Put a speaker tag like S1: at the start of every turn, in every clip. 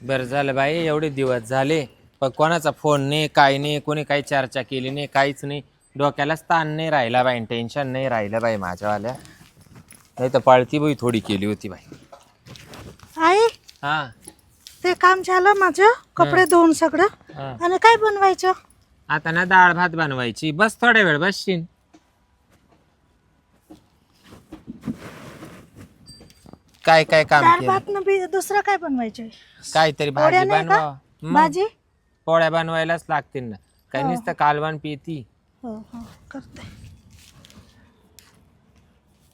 S1: बरं झालं बाई एवढे दिवस झाले. पण कोणाचा फोन नाही काय नाही कोणी काही चर्चा केली नाही काहीच नाही. डोक्यालाच ताण नाही राहिला बाई टेन्शन नाही राहिलं बाई माझ्यावाल्या. नाही तर पाळती बाई थोडी केली होती बाई.
S2: आई
S1: हा.
S2: ते काम झालं माझं कपडे धुवून सगळं.
S1: हा.
S2: आणि काय बनवायचं?
S1: आता ना डाळ भात बनवायची. बस थोड्या वेळ बसशील काय काय काम
S2: डाळ
S1: केलं?
S2: भात न बी दुसरं काय बनवायचं?
S1: काहीतरी
S2: पोळ्या
S1: भाजी
S2: नाही
S1: बनवा. मग
S2: भाजी?
S1: पोळ्या बनवायलाच लागतील ना. काय नुसतं कालवण पिती.
S2: हो हो करते.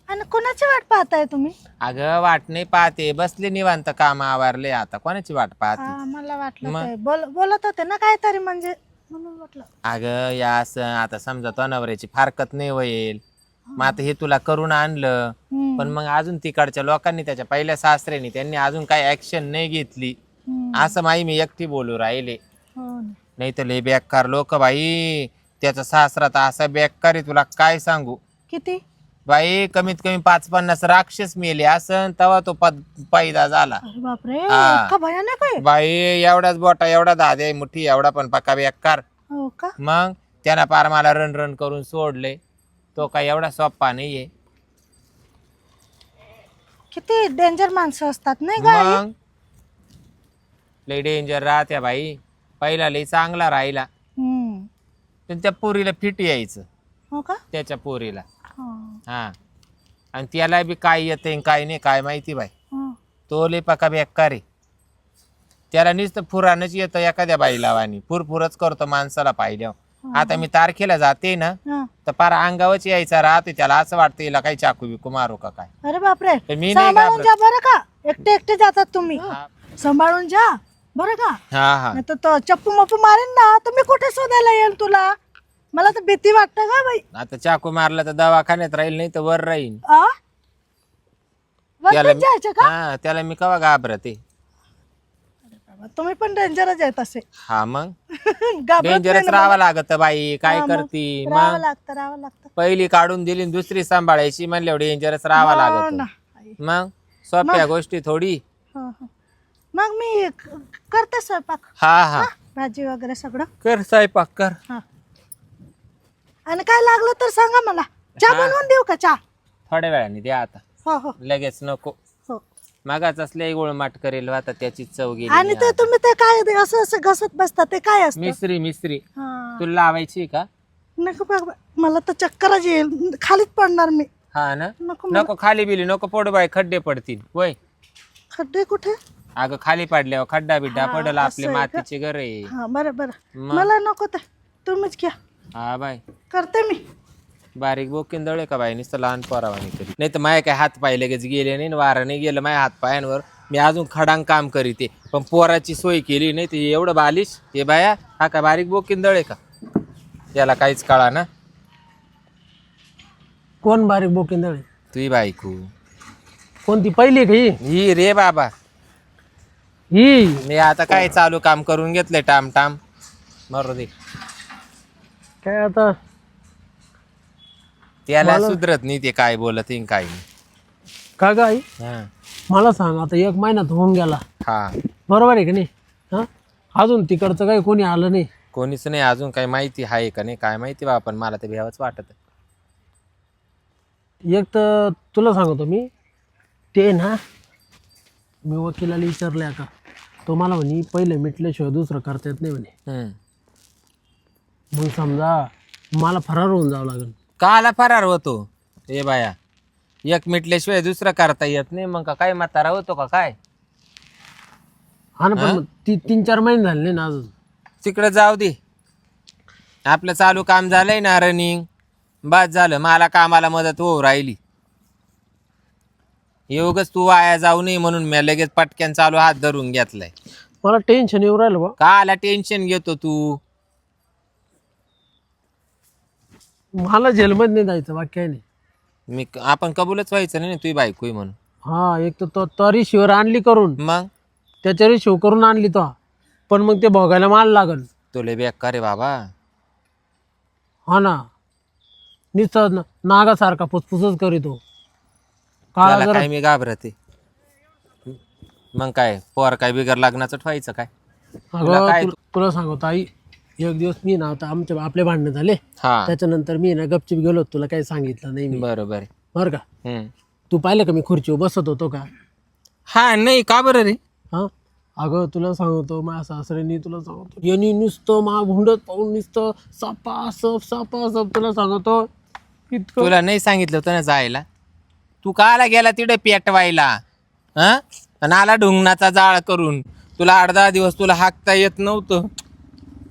S2: आणि कोणाची वाट पाहताय तुम्ही?
S1: अगं वाट नाही पाहते. बसले निवांत काम आवारले आता. कोणाची वाट पाहते?
S2: हा, मला वाटलं
S1: मग?
S2: ते. बोल बोलत होते ना काहीतरी म्हणजे म्हणून म्हटलं.
S1: अगं या असं आता समजा तो नवऱ्याची फारकत नाही होईल. मग आता हे तुला करून आणलं.
S2: हम्म,
S1: पण मग अजून तिकडच्या लोकांनी त्याच्या पहिल्या सासऱ्यानी त्यांनी अजून काही ऍक्शन नाही घेतली.
S2: हम्म,
S1: असं माई मी एकटी बोलू राहिले.
S2: हो ना.
S1: नाही तर लय बेकार लोक बाई. त्याचा सासरा तर असा बेकार आहे तुला काय सांगू?
S2: किती?
S1: बाई कमीत कमी पाच पन्नास राक्षस मेले असन तेव्हा तो पद पैदा झाला.
S2: अरे बापरे
S1: हा.
S2: इतका भयानक आहे.
S1: बाई एवढाच बोटा एवढा दादे मुठी एवढा पण पक्का बेकार.
S2: हो का?
S1: मग त्यानं पार मला रन रन करून सोडले. तो काय एवढा सोप्पा नाहीये.
S2: किती डेंजर माणसं असतात नाही का?
S1: मग? लय डेंजर राहत्या बाई. पहिला लय चांगला राहिला.
S2: हम्म,
S1: पण त्या पोरीला फिट यायचं.
S2: हो का?
S1: त्याच्या पोरीला.
S2: हो,
S1: हा. आणि त्याला बी काय येते काय नाही काय माहिती बाई.
S2: हो.
S1: तो लय पका बेकार आहे. त्याला नुसतं फुरानच येतं एखाद्या बाईला वाणी फुरफुरच करतो माणसाला पाहिल्यावर. आता मी तारखेला जाते ना
S2: हा.
S1: तर पार अंगावच यायचा राहते त्याला असं वाटतं हिला काही चाकू बिकू मारू का काय?
S2: अरे बापरे.
S1: मी नाही
S2: सांभाळून
S1: घाबरत.
S2: जा बरं का. एकटे एकटे जातात तुम्ही.
S1: हा.
S2: सांभाळून जा बरं का.
S1: हा हा.
S2: नाही तर तो चप्पू मप्पू मारेन ना तर मी कुठे शोधायला येईल तुला? मला तर भीती वाटतं का बाई.
S1: आता चाकू मारला तर दवाखान्यात राहील नाही तर वर राहील
S2: आ? जायचं का?
S1: हा त्याला मी कवा घाबरते?
S2: बाबा, तुम्ही पण डेंजरच आहेत असे.
S1: हा मग?
S2: घाबरत नाही
S1: डेंजरच
S2: ना
S1: राहावं लागत बाई. काय
S2: हा मग.
S1: करती?
S2: राहावं
S1: मग?
S2: लागतं राहावं लागतं.
S1: पहिली काढून दिली आणि दुसरी सांभाळायची म्हणल्यावर डेंजरच राहावं
S2: हो
S1: लागत.
S2: ना. आई.
S1: मग? सोप्या गोष्टी थोडी.
S2: हो, हो. मग मी क- करते स्वयंपाक.
S1: हा. हा
S2: भाजी वगैरे सगळं.
S1: कर स्वयंपाक कर.
S2: हा. आणि काय लागलं तर सांगा मला. चहा
S1: हा.
S2: बनवून देऊ का चहा?
S1: थोड्या वेळाने द्या आता.
S2: हो हो.
S1: लगेच नको. मागाच असले गोळमाट करेल आता त्याची चव गेली
S2: आणि ते तुम्ही ते काय ते असं असं घसत बसता ते काय असतं?
S1: मिस्त्री मिस्त्री.
S2: हा.
S1: तुला लावायची का?
S2: नको बाबा मला तर चक्करच येईल. खालीच पडणार मी.
S1: हा ना?
S2: नको मला.
S1: नको खाली बिली नको पडू बाई खड्डे पडतील. वय.
S2: खड्डे कुठे?
S1: अगं खाली पडल्यावर खड्डा बिड्डा
S2: हा,
S1: पडल
S2: असं
S1: आपले
S2: आहे का?
S1: मातीचे घर आहे.
S2: हा बरं बरं.
S1: मग?
S2: मला नको ते. तुम्हीच घ्या.
S1: हा बाय.
S2: करते मी.
S1: बारीक बोकीन दळे का बाई? नुसतं लहान पोरावानी करी नाही तर माझ्या काय हात पाय लगेच गेले नाही वारं नाही गेलं माझ्या हात पायांवर. मी अजून खडांग काम करीते. पण पोराची सोय केली नाही ते एवढं बालिश. हे बाया हा का बारीक बोकीन दळे का? त्याला काहीच कळा ना.
S3: कोण बारीक बोकिंदळे
S1: तुही बायको.
S3: कोणती? पहिली का ही?
S1: ही रे बाबा.
S3: ही?
S1: मी आता काय चालू काम करून घेतलंय टाम टाम मरू दे.
S3: काय आता?
S1: त्याला सुधरत नाही ते काय बोलत आहे न काय नाही.
S3: का ग आई?
S1: हा.
S3: मला सांग आता एक महिन्यात होऊन गेला.
S1: हा.
S3: बरोबर आहे का नाही? हा? अजून तिकडचं काही कोणी आलं नाही?
S1: कोणीच नाही अजून काही माहिती आहे का नाही काय माहिती बा पण मला ते भ्यावंच वाटत.
S3: एक तर तुला सांगतो मी ते ना मी वकिलाला विचारलं का तो मला म्हणे पहिले मिटल्याशिवाय दुसरं करता येत नाही म्हणे.
S1: हम्म.
S3: मग समजा मला फरार होऊन जावं लागेल.
S1: काला फरार होतो. ए बाया एक मिटल्याशिवाय दुसरं करता येत नाही. मग का काय म्हातारा होतो का काय?
S3: हा ना पण मग ती तीन चार महिने झाले नाही ना अजून.
S1: तिकडं जाऊ दे. आपलं चालू काम झालंय ना रनिंग बस झालं. मला कामाला मदत होऊ राहिली. एवढंच तू वाया जाऊ नये म्हणून मी लगेच पटक्यान चालू हात धरून घेतलाय.
S3: मला टेन्शन येऊ राहिलं बा.
S1: काला टेन्शन घेतो तू.
S3: मला जेलमध्ये नाही जायचं बाकी काही नाही.
S1: मी आपण कबूलच व्हायचं नाही ना तुझी बायकोय म्हणून.
S3: हा एक तर तो तरी शिवर आणली करून.
S1: मग?
S3: त्याच्यावर शिव करून आणली तो. पण मग ते भोगायला माल लागल.
S1: तुले बेकार रे बाबा.
S3: हा ना. नुसतं न- नागासारखा फुसफुसच करीतो. काळा
S1: त्याला
S3: जरा
S1: काय मी घाबरते. मग काय पोर काय बिगर लग्नाचं ठेवायचं काय? तुला काय
S3: तुला- तुला सांगतो आई. एक दिवस मी ना आता आमच्या आपले भांडणं झाले.
S1: हा.
S3: त्याच्यानंतर मी ना गपचिप गेलो तुला काही सांगितलं नाही मी.
S1: बरोबर आहे.
S3: बरं का?
S1: हम्म.
S3: तू पाहिलं का मी खुर्चीवर बसत होतो का?
S1: हा नाही का बरं रे?
S3: हा? अगं तुला सांगतो माझ्या सासऱ्यांनी तुला सांगतो. यांनी नुसतं मा भुंडत पाहून नुसतं सापा सप सापा सप तुला सांगतो. इतकं
S1: तुला नाही सांगितलं होतं ना जायला? तू काला गेला तिकडे पेटवायला हा? आणि आला ढुंगणाचा जाळ करून. तुला आठ दहा दिवस तुला हाकता येत नव्हतं.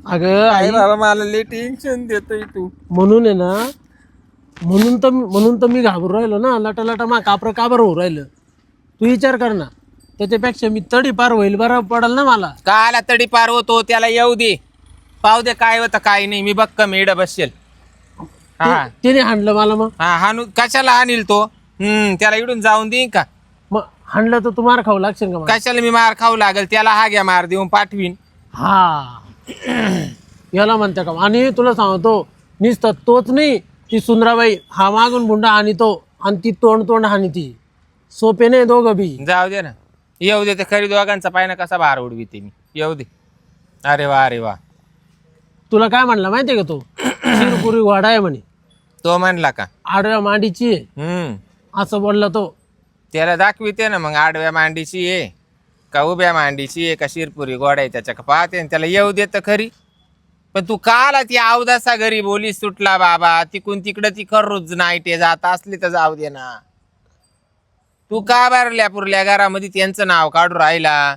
S3: अगं आई.
S1: बाबा मला लई टेन्शन देतोय तू.
S3: म्हणून आहे ना म्हणून तर म्हणून तर मी घाबरून राहिलो ना लटा लटा मा कापर काबर होऊ राहिलं? तू विचार कर ना त्याच्यापेक्षा मी तडी पार होईल बरं पडल ना मला.
S1: काला तडी पार होतो त्याला येऊ दे. पाहू दे काय होतं काय नाही मी बघ मेड बसेल हा.
S3: ते- त्याने हाणलं मला मग.
S1: हा हानू कशाला आणील तो? हम्म त्याला इडून जाऊन देईन का?
S3: मग हाणलं तर तुम्हाला खाऊ लागशील का मला?
S1: कशाला मी मार खाऊ लागेल त्याला हा घ्या मार देऊन पाठवीन.
S3: हा. याला म्हणते का आणि तुला सांगतो नुसतं तोच नाही ती सुंदराबाई हा मागून बुंडा आणि तो आणि ती तोंड तोंड हानी ती. सोपे नाही दोघं बी.
S1: जाऊ दे ना. येऊ दे ते खरी दोघांचा पाय कसा बाहेर उडविते मी. येऊ दे. अरे वा अरे वा.
S3: तुला काय म्हणला माहितीये का तो? शिरपुरी वाडा आहे म्हणे.
S1: तो म्हणला का?
S3: आडव्या मांडीची आहे.
S1: हम्म.
S3: असं बोलला तो.
S1: त्याला दाखविते ना मग आडव्या मांडीची आहे. का उभ्या मांडीची आहे का शिरपुरी गोडा आहे त्याच्या का पाहते ना त्याला येऊ देत खरी. पण तू काला ती अवदासा घरी बोली सुटला बाबा? तिकून तिकडं ती खरोज नाईटे जात असली तर जाऊ दे ना. तू का बारल्या पुरल्या घरामध्ये त्यांचं नाव काढू राहिला?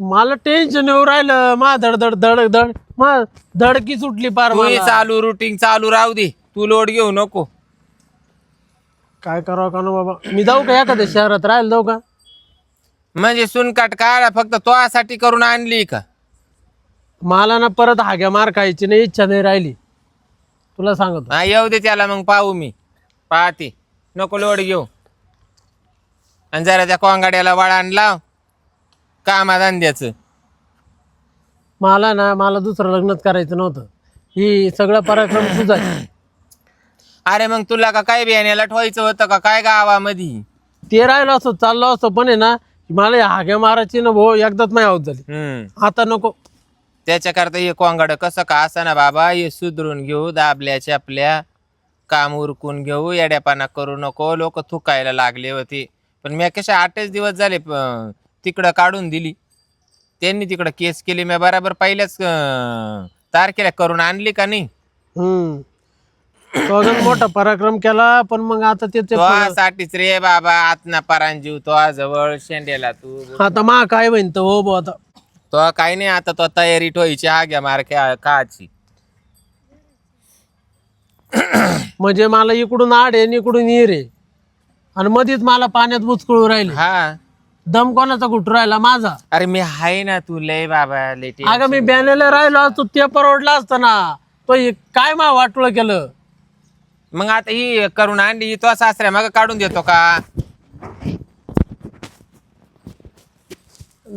S3: मला टेन्शन येऊ राहिलं. मा धड धड धड धड. मा धडकी सुटली पार
S1: तू
S3: मला.
S1: चालू रुटीन चालू राहू दे. तू लोड घेऊ नको.
S3: काय करावं का ना बाबा? मी जाऊ का एखाद्या शहरात? राहायला जाऊ का?
S1: म्हणजे सुनकाट काढा फक्त तोसाठी करून आणली का?
S3: मला ना परत हाग्या मार खायची नाही इच्छा नाही राहिली. तुला सांगतो.
S1: हा येऊ दे त्याला मग पाहू मी. पाहते. नको लोड घेऊ. आणि जरा त्या कोंगाड्याला वळण लाव. कामाधंद्याचं
S3: मला ना मला दुसरं लग्नच करायचं नव्हतं. ही सगळा पराक्रम तुझा. आहे.
S1: अरे मग तुला का काय बियाण्याला ठेवायचं होतं का? काय गावामध्ये?
S3: ते राहिलं असं चाललं असतं पण आहे ना मला हाग्या मारायची ना भाऊ एकदाच नाही आहोत झाली.
S1: हम्म.
S3: आता नको.
S1: त्याच्याकरता हे कोंगाड कसं का असं ना बाबा हे सुधरून घेऊ दाबल्या चपल्या काम उरकून घेऊ येड्यापाना करू नको लोक थुकायला लागले होते. पण मी कशा आठच दिवस झाले प- तिकडं काढून दिली. त्यांनी तिकडं केस केली मी बराबर पहिल्याच अं, तारखेला करून आणली का नाही?
S3: हम्म. तो अजून मोठा पराक्रम केला पण मग आता त्याचे
S1: तो साठीच रे बाबा आतना परांजीव तो जवळ शेंडेला तू.
S3: आता मा काय म्हणतो हो भाऊ आता.
S1: तो काही नाही आता तो तयारी ठेवायची आग्या मारक्या काची.
S3: म्हणजे मला इकडून आड आहे आणि इकडून येर आहे. आणि मध्येच मला पाण्यात बुचकळू राहिले.
S1: हा.
S3: दम कोणाचा कुठं राहिला? माझा.
S1: अरे मी हाय ना तू लय बाबा टेन्शन.
S3: अगं मी बॅनेला राहिलो असतो ते परवडला असतं ना. तो हे काय मा वाटलं केलं?
S1: मग आता ही करून आणली ही तो सासऱ्या मग काढून देतो का?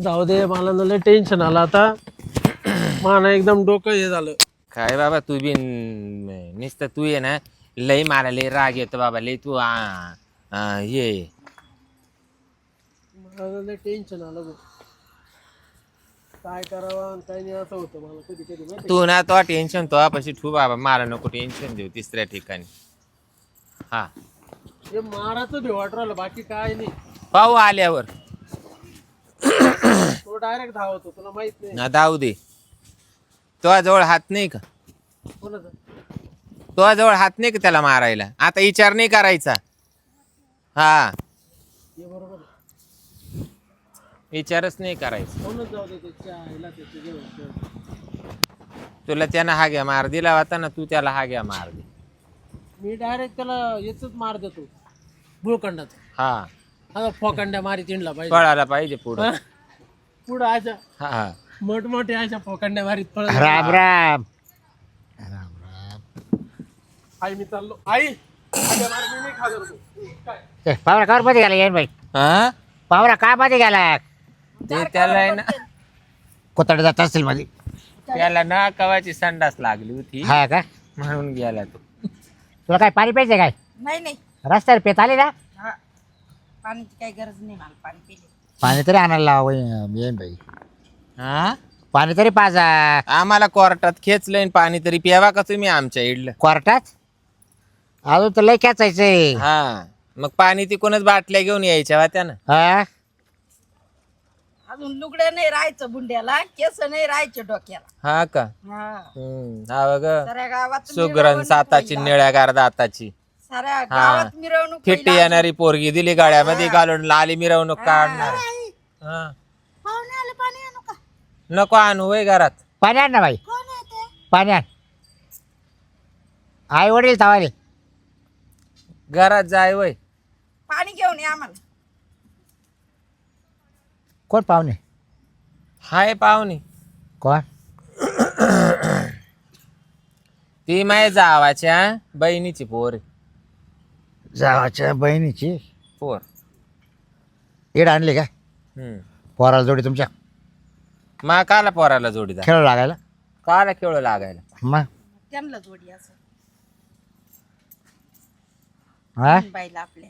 S3: जाऊ दे मला ना लय टेन्शन आलं आता. मला एकदम डोकं हे झालं.
S1: काय बाबा तू बी न- नुसतं तू ये ना. लय मला लय राग येतो बाबा लय तू आ, आ, ये.
S3: मला लय टेन्शन आलं. काय करावं आणि काय नाही असं होतं मला कधी कधी माहिती
S1: तू ना तो टेन्शन तो पाशी ठू बाबा मला नको टेन्शन देऊ तिसऱ्या ठिकाणी. हा.
S3: हे माराचं भी वाट राहिलं बाकी काय नाही.
S1: पाहू आल्यावर.
S3: तो डायरेक्ट धावतो तुला माहीत नाही.
S1: ना दाऊ दे. तो जवळ हात नाही का?
S3: कोणाचं?
S1: तो जवळ हात नाही का त्याला मारायला? आता विचार नाही करायचा. हा.
S3: हे बरोबर आहे.
S1: विचारच नाही करायचा.
S3: कोणच जाऊ दे त्याच्या आईला त्याच्या जेवण
S1: तुला त्यानं हाग्या मार दिला होता ना तू त्याला हाग्या मार दे.
S3: मी डायरेक्ट त्याला याच मार देतो. भूळखंडाचा
S1: हा.
S3: आता फोकांड्या मारी तिंडला पाहिजे.
S1: पळायला पाहिजे पुढं.
S3: पुढं अशा
S1: हा. हा
S3: मोठमोठे अशा फोकांड्या मारीत पळत
S4: राम राम.
S3: आई मी चाललो. आई मार, मी नाही खाणार तू. काय?
S4: पावरा कावर मध्ये गेला येईन बाई.
S1: हा?
S4: पावरा का मध्ये गेला?
S1: ते त्याला आहे ना.
S4: कोतड जात असेल मध्ये.
S1: त्याला ना कवाची संडास लागली होती.
S4: हा का?
S1: म्हणून गेला तो.
S4: तुला काय पाणी प्यायचं काय?
S2: नाही नाही.
S4: रस्त्यावर पेत आले ना?
S2: हा. पाण्याची काही गरज नाही मला पाणी पिले.
S4: पाणी तरी आणायला लावा येईन बाई.
S1: हा?
S4: पाणी तरी पाजा.
S1: आम्हाला कोर्टात खेचलंय आणि पाणी तरी प्यावा का तुम्ही आमच्या इडलं?
S4: कोर्टात? अजून तर लय खेचायचंय.
S1: हा. मग पाणी तिकूनच बाटल्या घेऊन यायच्या वा त्यानं?
S4: हा?
S2: अजून लुगडं नाही राहायचं बुंड्याला केस नाही राहायचे डोक्याला.
S1: हा का?
S2: हा.
S1: हम्म हा बघ.
S2: साऱ्या गावात
S1: सुगरण
S2: मिरवणूक
S1: साताची. निळ्या दाताची
S2: साऱ्या गावात मिरवणूक
S1: फिट्टी. येणारी पोरगी दिली गाड्यामध्ये घालून लाली मिरवणूक काढणार. हा.
S2: पाहुणे आले पाणी आणू का?
S1: नको आणू वय घरात.
S4: पाणी आण ना बाई.
S2: कोण आहे ते?
S4: पाणी आण. आई वडील तवाले
S1: घरात जाय वय
S2: पाणी घेऊन या आम्हाला.
S4: कोण पाहुणे?
S1: हाय पाहुणी.
S4: कोण?
S1: ती माय जावाच्या बहिणीची पोर आहे.
S4: जावाच्या बहिणीची?
S1: पोर.
S4: इड आणली का
S1: हम्म.
S4: पोराला जोडी तुमच्या?
S1: मा काला पोराला जोडीदार
S4: खेळ लागायला?
S1: काला खेळ लागायला.
S4: मग
S2: त्यांना जोडी असं.
S4: हा?
S2: बाईला आपल्या.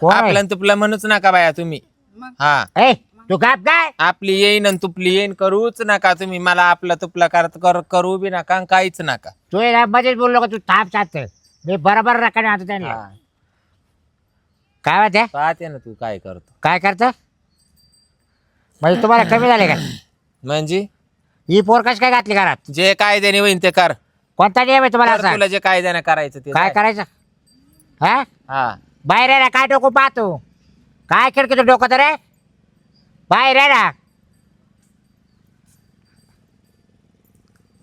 S4: कोण आहे?
S1: आपलं तुपलं म्हणूच नका बाया तुम्ही.
S2: मग?
S1: हा.
S4: ए तू गाप काय
S1: आपली येईन आणि तुपली येईन करूच नका तुम्ही. मला आपलं तुपला करत कर करू बी नका आणि काहीच नका.
S4: तू ना मध्येच बोललो का? तू थांब साथ मी बरोबर रकाने आता त्यांना.
S1: हा.
S4: काय वाटते
S1: पाहते ना तू काय करतो.
S4: काय करतं? म्हणजे तुम्हाला कमी झाले का?
S1: म्हणजे?
S4: ही पोर कशी काय घातली घरात?
S1: जे कायद्याने होईन ते कर.
S4: कोणता नियम आहे तुम्हाला
S1: कर
S4: असा?
S1: तुला जे कायद्याने करायचं ते
S4: काय
S1: कर.
S4: करायचं? हा?
S1: हा.
S4: बाहेर आहे ना काय डोकं पाहतो? काय खिडकी डोकं तर रे? बाहेर आहे ना.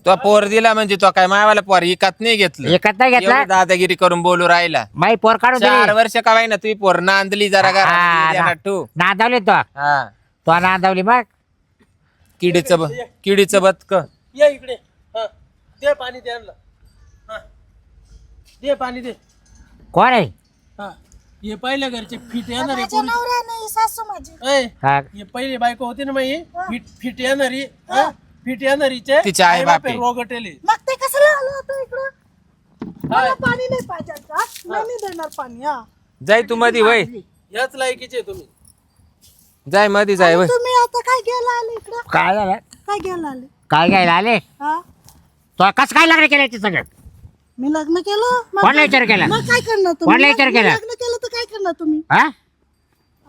S1: तो पोर दिला म्हणजे तो काय मावाला पोर इकत नाही घेतलं.
S4: एकत नाही घेतला?
S1: एवढी दादागिरी करून बोलू राहिला.
S4: माई पोर काढून
S1: चार
S4: दिली
S1: वर्ष का ना तुझी पोर नांदली जरा
S4: हा, ना-
S1: टू
S4: नांदवली तो?
S1: हा.
S4: तो नांदवली मग?
S1: किडीचं ब किडीचं बदक.
S3: या इकडे. हा. दे पाणी दे आणलं हा. दे पाणी दे.
S4: कोण आहे?
S3: हा. हे पहिल्या घरचे फिट येणार आहे
S2: माझ्या नवरा नाही सासू माझी.
S3: ए,
S4: हा.
S3: हे पहिली बायको होती ना माई फिट फिट येणारी हा? फिट येणारीचे
S1: तिचे आई बाप. आहे.
S3: रोगटेले.
S2: मग ते कसं आलं होतं इकडं? मला पाणी नाही पाहिजे का नाही मी देणार पाणी हा.
S1: जाय तू मधी वय.
S3: याच लायकीचे तुम्ही.
S1: जाय मधी जाय वय.
S2: तुम्ही आता काय घ्यायला आले इकडं?
S4: काय झालं?
S2: काय घ्यायला आले?
S4: काय घ्यायला आले?
S2: हा.
S4: तो कसं काय लग्न केलं ते सगळं?
S2: मी लग्न केलं? मग
S4: कोणाला
S2: काय-
S4: विचार केला?
S2: मग काय करणार
S4: कोणाला
S2: तुम्ही
S4: विचार
S2: मी
S4: केला?
S2: लग्न केलं तर काय करणार तुम्ही?
S4: हा?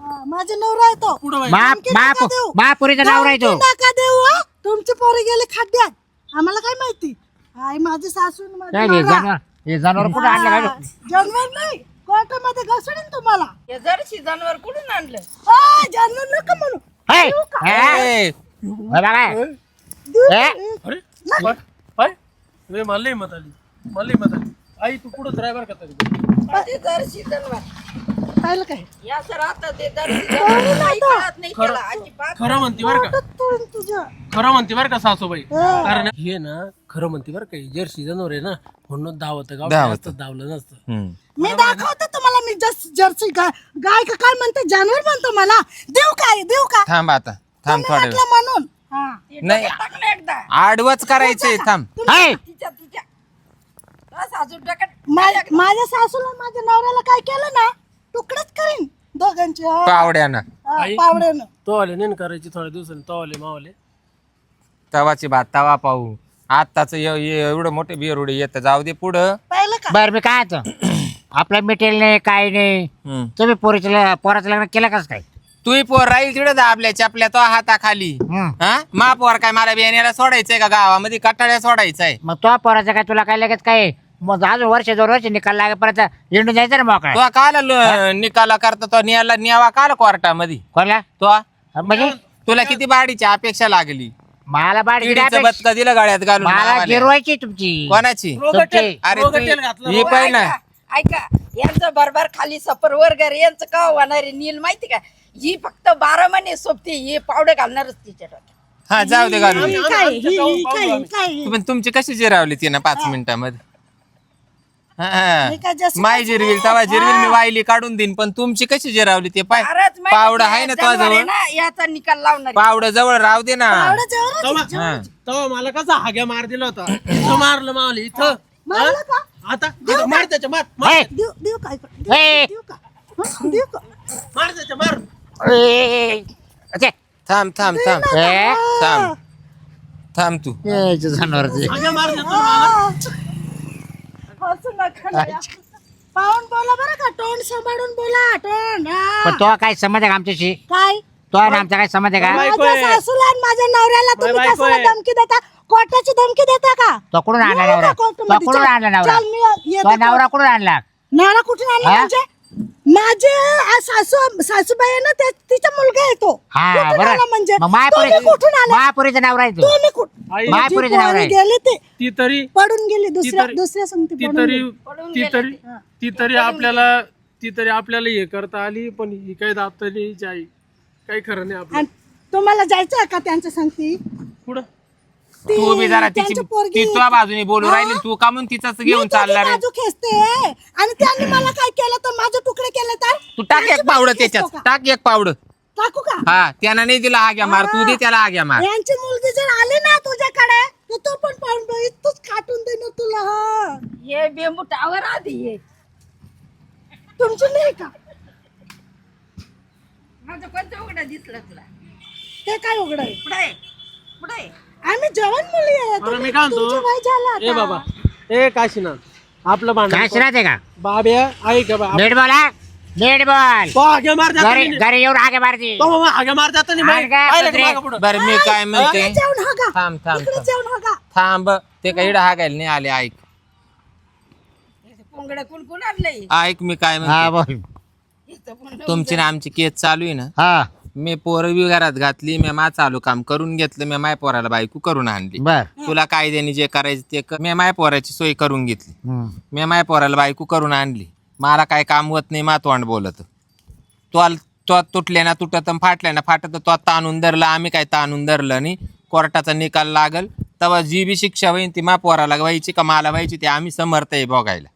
S2: हा, माझा नवरा आहे तो.
S3: पुढं बाई.
S4: बाप बाप
S2: नका देऊ.
S4: बापुरीचं नाव
S2: नका देऊ हा. तुमचे पोरे गेले खड्ड्यात. आम्हाला काय माहिती? आई माझी सासू आणि माझा
S4: काय हे
S2: नवरा.
S4: जनावर हे जनावर कुठं आणलं
S2: हा,
S4: काय
S2: जानवर नाही. कोर्टामध्ये घसडीन तुम्हाला.
S5: हे जरशी जनावर कुठून आणलं?
S2: हा, जानवर नका म्हणू.
S4: हे, हे,
S1: ए,
S4: हे! बघा.
S2: देऊ
S4: हे?
S2: का?
S3: अरे पाय पाय वे मला लई मत आली. मला लई मत आली आई तू पुढं ड्रायव्हर का तरी
S5: ते जरशी जनावर
S2: पाहिलं काय?
S5: या सर आता ते जरशी जनावर काही कळत नाही त्याला. अजिबात
S3: खरं म्हणते बरं का? खरं म्हणते बरं का सासूबाई?
S2: हा.
S3: कारण हे ना खरं म्हणते बरं का जर्सी जनावर आहे ना म्हणून धावत गाव
S1: धावतं.
S3: जास्त धावलं नसतं.
S1: हम्म.
S2: मी दाखवते तुम्हाला मी जस जर्सी गाय गाय का काय म्हणते? जानवर म्हणतो मला. देऊ काय? देऊ का?
S1: थांब आता. थांब
S2: तुम्ही
S1: थोडा वेळ
S2: म्हटलं म्हणून. हा
S1: नाही
S5: टाकलं एकदा.
S1: आडवच करायचे थांब.
S5: तिच्या तिच्या
S2: माझ्या सासूला माझ्या नवऱ्याला काय केलं ना तुकडच करीन दोघांचे हा.
S1: पावड्यानं.
S2: हा,
S3: आई.
S2: पावड्यानं.
S3: तो आले नेन करायची थोड्या दिवसांनी तो आले मावले.
S1: तवाची भात तवा पाहू. आत्ताच एवढं मोठे बिरुडे येतं जाऊ दे पुढं.
S2: पाहिलं का?
S4: बरं मी काय आपलं मिटेल नाही काय नाही. तुम्ही पोरीचं ल- पोराचं लग्न केलं कसं काय?
S1: तूही पोर राहील तिकडे दाबल्या चपल्या तो हाताखाली.
S4: हम्म.
S1: हा? मा पोर काय मला बियाण्याला सोडायचंय का गावामध्ये? कटाळ्या सोडायचंय.
S4: मग तो पोराचं काय तुला काय लगेच काय मग अजून वर्ष दोन वर्ष निकाल लागेपर्यंत येऊन जायचं ना मोकळा
S1: तो काला ल- निकाला करता तो न्याला न्यावा काल कोर्टामध्ये.
S4: कोणला?
S1: तो?
S4: म्हणजे?
S1: तुला किती बाडीची अपेक्षा लागली?
S4: मला बाड
S1: किडीचं दिलं गाड्यात घालून
S4: मला. गिरवायची तुमची.
S1: कोणाची?
S3: रोगटेल
S1: अरे
S3: रोगटेल
S1: तू-
S3: घातलं.
S1: ही पाय ना.
S5: ऐका ऐका यांचं बरोबर खाली सपर वर्गर यांचं का होणार नील माहिती का? ही फक्त बारा महिने सोबती हे पावडे घालणारच तिच्या डोक्यात.
S1: हा जाऊ दे घालून.
S2: ही काय ही ही काय काय
S1: तू पण तुमची कशी जिरावली ती ना पाच मिनिटामध्ये.
S2: मी काय जास्त
S1: माय जिरविल तवा जिरविल मी वायली काढून देईन पण तुमची कशी जिरावली ते पाय.
S5: माहिती
S1: पावडं
S5: आहे,
S1: ना
S5: जनावर आहे
S1: तुझ्याजवळ
S5: ना याचा निकाल लावणार.
S1: पावडं जवळ राहू दे ना.
S2: एवढं जेवढं
S1: हा.
S3: तेव्हा मला कसा हाग्या मार दिला होता. इथं मारलं मावले इथं.
S2: मारलं
S3: आता आता मार त्याच्या मार मार.
S4: हे,
S2: देऊ देऊ काय
S4: हे.
S2: देऊ का? हं? देऊ का?
S3: मार त्याच्या मार.
S4: ए, अचे.
S1: थांब थांब थांब. थांब. थांब तू.
S4: यायचं
S3: मला.
S2: हसू नका ना या. पाहून बोला बरं का तोंड सांभाळून बोला तोंड हा.
S4: पण तो काय संबंध आहे का आमच्याशी
S2: काय
S4: तो आणि आमचा काय संबंध आहे का
S2: माझ्या
S3: आहे.
S2: सासूला आणि माझ्या नवऱ्याला तुम्ही
S3: बायको
S2: कशाला
S3: आहे.
S2: धमकी देता कोर्टाची धमकी देता का
S4: तो कुठून आणला
S2: येऊ
S4: नवरा
S2: का
S4: तो
S2: कोर्टामध्ये?
S4: कुठून
S2: चल,
S4: आणला नवरा
S2: चल, मी येते
S4: तो नवरा कुठून आणला
S2: नवरा कुठून आणला
S4: हा?
S2: म्हणजे माझे आ, सासू सासूबाई आहे ना त्या- तिचा मुलगा आहे तो.
S4: हा
S2: कुठून
S4: बरं.
S2: आला म्हणजे?
S4: मग मायापुरी
S2: तुम्ही कुठून आला?
S4: महापुरीचा नवरा आहे तू
S2: तुम्ही कुठं
S3: आई,
S4: मायापुरीचा नवरा आहे
S2: गेली ते.
S3: ती तरी
S2: पडून गेली दुसऱ्या
S3: तरी-
S2: दुसऱ्या संगती
S3: ती
S2: पडून
S3: तरी
S2: गेली.
S3: ती तरी ती तरी आपल्याला ती तरी आपल्याला हे करता आली पण ही काही दाबतानी आई काही खरं नाही आपलं.
S2: आणि तुम्हाला जायचं आहे का त्यांच्या संगती?
S3: पुढं
S2: ती-
S1: तू बी जरा तिची
S2: त्यांची पोरगी-
S1: ती तुझ्या बाजूने बोलू
S2: हा?
S1: राहिली तू का म्हणून तिचाच घेऊन चालला रे?
S2: बाजू खेचते. आणि त्यांनी मला काय केलं तर माझे तुकडे केले तर?
S1: तू टाक एक पावडं
S2: बाजू खेचतो
S1: त्याच्यात.
S2: का?
S1: टाक एक पावडं.
S2: टाकू का?
S1: हा त्यानं नाही दिला आग्या मार. तू दे त्याला आग्या मार.
S2: यांची मुलगी जर आली ना तुझ्याकडे तर तो पण पाहून बघ, खाटून दे ना तुला हा.
S5: ये बेंबुटावर आधी ये.
S2: तुमची नाही का?
S5: माझं कोणतं उघडं दिसलं तुला?
S2: ते काय उघड आहे?
S5: पुढे पुढे
S2: आम्ही जवान मुली आहे.
S3: बरं, मी काय म्हणतो? ए. बाबा. ए काशीनाथ आपलं
S4: काय
S3: भांडण
S4: आहे का?
S3: बाब्या ऐक बा
S4: नीट बोला. नीट बोल.
S3: तो हाक्या मार जाता
S4: घरी
S3: नाही.
S4: घरी येऊन आगे मारती.
S3: तो मामा हाक्या मार जाता नाही
S4: हाण का,
S3: पाहिलं का
S4: कुत्रे?
S3: मागं पुढं?
S1: बरं मी काय म्हणते?
S2: जेवण हा का?
S1: थांब थांब
S2: इकडे
S1: थांब.
S2: जेवण हा का?
S1: थांब ते काही हागायला नाही आले ऐक.
S5: आणलंय
S1: ऐक मी काय
S4: हा
S1: म्हणते
S4: बोल
S1: तुमची ना आमची केस चालू आहे ना?
S4: हा.
S1: मी पोरं बी घरात घातली मी मा चालू काम करून घेतलं मी माय पोराला बायको करून आणली.
S4: बर.
S1: तुला कायद्याने जे करायचं ते कर. मी माय पोराची सोय करून घेतली. मी माय पोराला बायको करून आणली. मला काय काम होत नाही मा तोंड बोलत. तो तो तुटले ना तुटत अन फाटले ना फाटत तो ताणून धरलं आम्ही काय ताणून धरलं नाही कोर्टाचा निकाल लागल. तेव्हा जी बी शिक्षा होईन ती मा पोराला व्हायची का मला व्हायची ते आम्ही समर्थ आहे बघायला.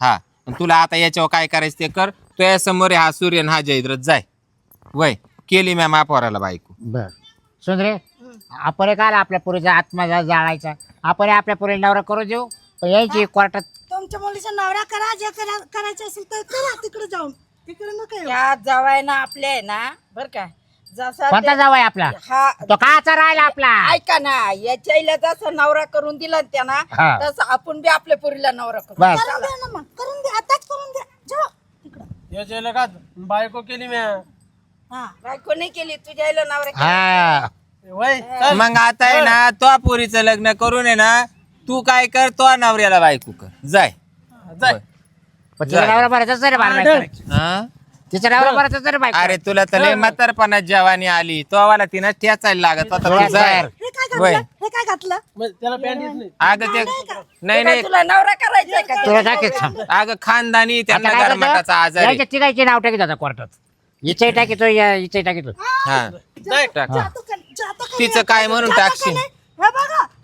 S1: हा. अन तुला आता याच्यावर काय करायचं ते कर. तो या समोर हा सूर्य अन हा जयद्रथ जाय. वय. केली मी मा पोराला बायको.
S4: बर. सुंदरे आपण काय आपल्या पुरीचा आत्मा जा- जाळायचा. आपण आपल्या पुरी नवरा करू देऊ. पण यायची कोर्टात
S2: तुमच्या मुलीचा नवरा करा जे करा करायचं असेल तर करा तिकडे जाऊन. तिकडे नका येऊ.
S5: जावाय ना आपल्या आहे ना बर का? जसा
S4: कोणता
S5: ते-
S4: जावाय आपला?
S5: हा.
S4: तो काचा राहिला आपला.
S5: ऐका ना याच्या आईला जसा नवरा करून दिला ना त्यांना
S4: हा.
S5: तसं आपण बी आपल्या पोरीला नवरा करू.
S4: बस.
S2: करून द्या ना मग करून द्या. आताच करून द्या. जा. तिकडं
S3: का बायको केली मी
S2: हा
S5: बायको नाही केली तुझ्या आईला नवरा केला.
S4: हा.
S3: वय
S1: मग आता आहे ना तो पोरीचं लग्न करून आहे ना तू काय कर तो नवऱ्याला बायको कर. जाय.
S3: जाय.
S4: पण तिचा नवरा बराच रे बार
S1: हा?
S4: तिचा नवरा बराच रे बायको
S1: अरे तुला तर लय म्हातारपणात जवानी आली. तो वाला तिनं ठेचायला लागत होता तू जाय.
S2: हे काय
S1: वय.
S2: घातलं हे काय घातलं?
S3: मग त्याला पॅन्ट येत नाही.
S1: अगं ते नाही नाही
S5: तुला नवरा करायचा का?
S4: तुला टाकीत
S1: अगं खानदानी
S4: आता
S1: गरमाटाचा
S4: करतो?
S1: आजार. आहे
S4: नाव टाकीत कोर्टात. इथे टाकीतो या इथे टाकीतो
S1: हा
S3: जाय
S1: टाक.
S2: जातो का जातो का
S1: तिचं? काय म्हणून
S2: जातो का
S1: टाकशील?
S2: हे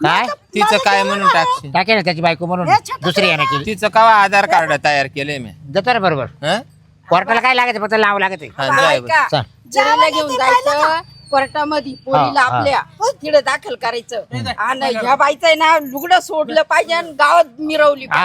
S4: काय?
S1: तिचं काय म्हणून. टाकशील
S4: टाकेल ना त्याची बायको म्हणून
S2: हे
S4: दुसरी येणार केली
S1: तिचं कवा आधार कार्ड तयार केलंय मी
S4: ना बरोबर
S1: हं?
S4: कोर्टाला काय लागत फक्त लावं लागत
S1: हा, जाय बरं.
S5: ऐका
S4: चल.
S5: घेऊन जायचं कोर्टामध्ये
S4: हा, हा.
S5: आपल्या तिकडे दाखल करायचं आणि ह्या बाईचं ना लुगडं सोडलं पाहिजे आणि गावात मिरवली
S4: हा,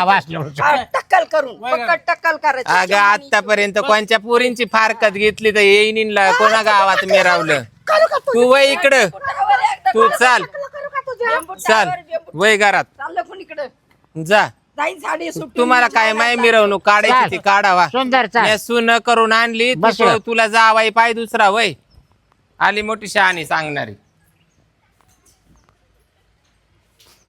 S5: हा, टक्कल करून पक्कड टक्कल करायचं
S1: अगं आतापर्यंत कोणच्या पोरींची फारकत घेतली तर येईन कोणा गावात मिरावलं
S2: करू का तू
S1: तू वय इकडं
S5: एकदा
S1: तू चाल
S2: करू का तुझ्या
S1: चाल
S5: बेंबुटावर, बेंबुट-
S1: वय घरात
S5: चाललं कोणीकडं
S1: जा
S5: जाईन साडी सुटून
S1: तुम्हाला काय माय मिरवणूक काढायची ती काढावा
S4: सुंदर चाल
S1: सुन करून आणली तू. तुला जावाई पाय दुसरा वय आली मोठी शहाणी सांगणारी.